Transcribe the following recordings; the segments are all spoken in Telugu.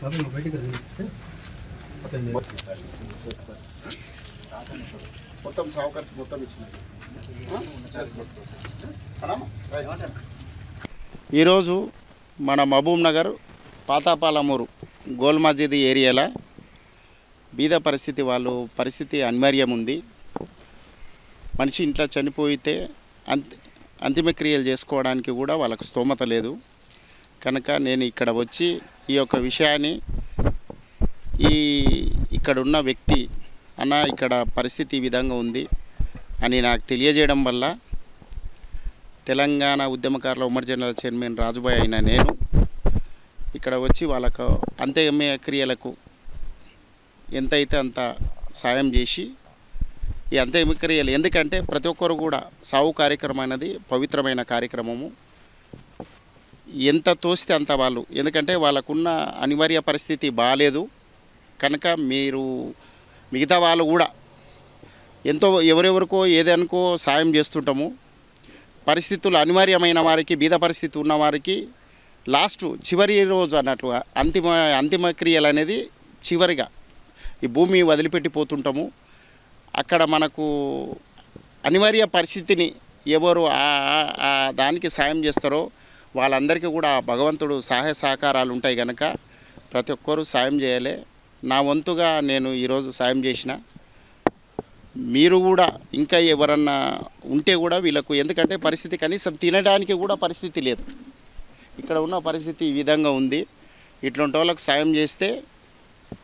బాబు నువ్వు బయటికి కనిపిస్తే అతను మొత్తం మొత్తం ఇచ్చినది ఈరోజు మన మహబూబ్ నగర్ పాతాపాలమూరు గోల్ మస్జిద్ ఏరియాలో బీద పరిస్థితి వాళ్ళు పరిస్థితి అనివార్యం ఉంది మనిషి ఇంట్లో చనిపోయితే అంత అంతిమక్రియలు చేసుకోవడానికి కూడా వాళ్ళకి స్తోమత లేదు. కనుక నేను ఇక్కడ వచ్చి ఈ యొక్క విషయాన్ని ఈ ఇక్కడ ఉన్న వ్యక్తి అన్న ఇక్కడ పరిస్థితి ఈ విధంగా ఉంది అని నాకు తెలియజేయడం వల్ల తెలంగాణ ఉద్యమకారుల ఉమ్మడి జనరల్ చైర్మన్ రాజుబాయ్ అయిన నేను ఇక్కడ వచ్చి వాళ్ళకు అంత్యమయ క్రియలకు ఎంతైతే అంత సాయం చేసి ఈ అంత్యమ క్రియలు ఎందుకంటే ప్రతి ఒక్కరు కూడా సావు కార్యక్రమం అనేది పవిత్రమైన కార్యక్రమము. ఎంత తోస్తే అంత వాళ్ళు. ఎందుకంటే వాళ్ళకున్న అనివార్య పరిస్థితి బాగాలేదు కనుక మీరు మిగతా వాళ్ళు కూడా ఎంతో ఎవరెవరికో ఏదనుకో సాయం చేస్తుంటాము. పరిస్థితులు అనివార్యమైన వారికి బీద పరిస్థితి ఉన్న వారికి లాస్ట్ చివరి రోజు అన్నట్లు అంతిమ అంతిమ క్రియలు అనేది చివరిగా ఈ భూమి వదిలిపెట్టిపోతుంటాము. అక్కడ మనకు అనివార్య పరిస్థితిని ఎవరు దానికి సాయం చేస్తారో వాళ్ళందరికీ కూడా భగవంతుడు సహాయ సహకారాలు ఉంటాయి కనుక ప్రతి ఒక్కరూ సాయం చేయాలి. నా వంతుగా నేను ఈరోజు సాయం చేసిన మీరు కూడా ఇంకా ఎవరన్నా ఉంటే కూడా వీళ్ళకు ఎందుకంటే పరిస్థితి కనీసం తినడానికి కూడా పరిస్థితి లేదు. ఇక్కడ ఉన్న పరిస్థితి ఈ విధంగా ఉంది. ఇట్లాంటి వాళ్ళకు సాయం చేస్తే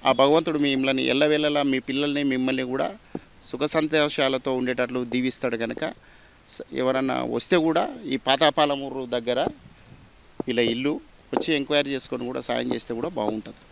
ఆ భగవంతుడు మిమ్మల్ని ఎల్లవేళలా మీ పిల్లల్ని మిమ్మల్ని కూడా సుఖ సంతోషాలతో ఉండేటట్లు దీవిస్తాడు కనుక ఎవరన్నా వస్తే కూడా ఈ పాతాపాలమూరు దగ్గర వీళ్ళ ఇల్లు వచ్చి ఎంక్వైరీ చేసుకొని కూడా సాయం చేస్తే కూడా బాగుంటుంది.